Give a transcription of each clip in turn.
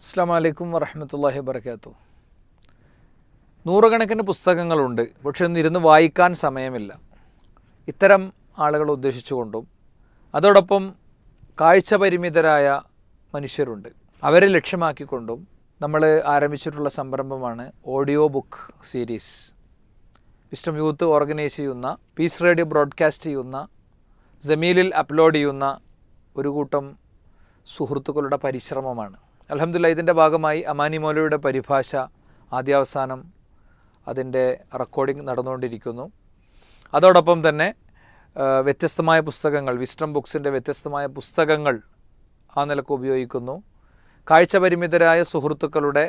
അസ്സാം വലൈക്കും വറഹമത്തല്ലാഹി വർക്കാത്തു നൂറുകണക്കിന് പുസ്തകങ്ങളുണ്ട്. പക്ഷെ ഒന്നിരുന്ന് വായിക്കാൻ സമയമില്ല. ഇത്തരം ആളുകളെ ഉദ്ദേശിച്ചുകൊണ്ടും അതോടൊപ്പം കാഴ്ച പരിമിതരായ മനുഷ്യരുണ്ട്. അവരെ ലക്ഷ്യമാക്കിക്കൊണ്ടും നമ്മൾ ആരംഭിച്ചിട്ടുള്ള സംരംഭമാണ് audio book series. Wisdom youth organise ചെയ്യുന്ന പീസ് റേഡിയോ ബ്രോഡ്കാസ്റ്റ് ചെയ്യുന്ന ജമീലിൽ അപ്ലോഡ് ചെയ്യുന്ന ഒരു കൂട്ടം സുഹൃത്തുക്കളുടെ പരിശ്രമമാണ്. അലഹമില്ല ഇതിന്റെ ഭാഗമായി അമാനി മോലയുടെ പരിഭാഷ ആദ്യാവസാനം അതിന്റെ റെക്കോർഡിംഗ് നടന്നുകൊണ്ടിരിക്കുന്നു. അതോടൊപ്പം തന്നെ വ്യത്യസ്തമായ പുസ്തകങ്ങൾ വിസ്റ്റം ബുക്സിന്റെ വ്യത്യസ്തമായ പുസ്തകങ്ങൾ ആ നിലയ്ക്ക് ഉപയോഗിക്കുന്നു. കാഴ്ച പരിമിതരായ സുഹൃത്തുക്കളുടെ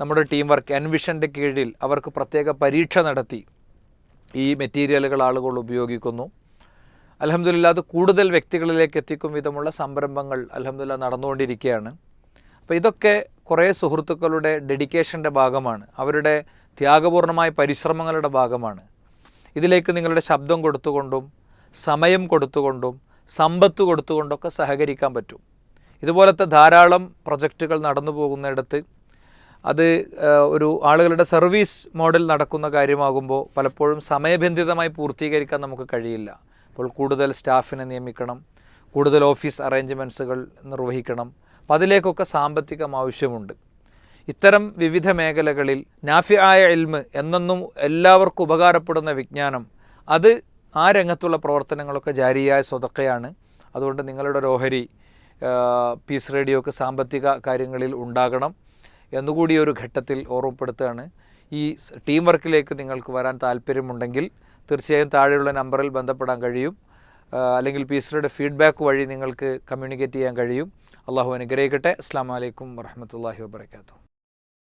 നമ്മുടെ ടീം വർക്ക് എൻവിഷന്റെ കീഴിൽ അവർക്ക് പ്രത്യേക പരീക്ഷ നടത്തി. ഈ മെറ്റീരിയലുകൾ ആളുകൾ ഉപയോഗിക്കുന്നു. അലഹമില്ല അത് കൂടുതൽ വ്യക്തികളിലേക്ക് എത്തിക്കും വിധമുള്ള സംരംഭങ്ങൾ അലഹമില്ല നടന്നുകൊണ്ടിരിക്കുകയാണ്. അപ്പോൾ ഇതൊക്കെ കുറേ സുഹൃത്തുക്കളുടെ ഡെഡിക്കേഷന്റെ ഭാഗമാണ്. അവരുടെ ത്യാഗപൂർണമായ പരിശ്രമങ്ങളുടെ ഭാഗമാണ്. ഇതിലേക്ക് നിങ്ങളുടെ ശബ്ദം കൊടുത്തുകൊണ്ടും സമയം കൊടുത്തുകൊണ്ടും സമ്പത്ത് കൊടുത്തുകൊണ്ടൊക്കെ സഹകരിക്കാൻ പറ്റും. ഇതുപോലത്തെ ധാരാളം പ്രൊജക്റ്റുകൾ നടന്നു പോകുന്നിടത്ത് അത് ഒരു ആളുകളുടെ സർവീസ് മോഡൽ നടക്കുന്ന കാര്യമാകുമ്പോൾ പലപ്പോഴും സമയബന്ധിതമായി പൂർത്തീകരിക്കാൻ നമുക്ക് കഴിയില്ല. അപ്പോൾ കൂടുതൽ സ്റ്റാഫിനെ നിയമിക്കണം കൂടുതൽ ഓഫീസ് അറേഞ്ച്മെന്റ്സുകൾ നിർവഹിക്കണം അപ്പം അതിലേക്കൊക്കെ സാമ്പത്തികം ആവശ്യമുണ്ട്. ഇത്തരം വിവിധ മേഖലകളിൽ നാഫിയായ എൽമ് എന്നെന്നും എല്ലാവർക്കും ഉപകാരപ്പെടുന്ന വിജ്ഞാനം അത് ആ രംഗത്തുള്ള പ്രവർത്തനങ്ങളൊക്കെ ജാരിയായ സ്വതക്കയാണ്. അതുകൊണ്ട് നിങ്ങളുടെ ഓഹരി പീസ് റേഡിയോക്ക് സാമ്പത്തിക കാര്യങ്ങളിൽ ഉണ്ടാകണം എന്നുകൂടി ഒരു ഘട്ടത്തിൽ ഓർമ്മപ്പെടുത്തുകയാണ്. ഈ ടീം വർക്കിലേക്ക് നിങ്ങൾക്ക് വരാൻ താല്പര്യമുണ്ടെങ്കിൽ തീർച്ചയായും താഴെയുള്ള നമ്പറിൽ ബന്ധപ്പെടാൻ കഴിയും. അല്ലെങ്കിൽ പീസ് ഫീഡ്ബാക്ക് വഴി നിങ്ങൾക്ക് കമ്മ്യൂണിക്കേറ്റ് ചെയ്യാൻ കഴിയും. അള്ളാഹു അനുഗ്രഹിക്കട്ടെ. അസ്സാം വലൈക്കും വർഹമത്തല്ലാഹി വാബർക്കാത്തു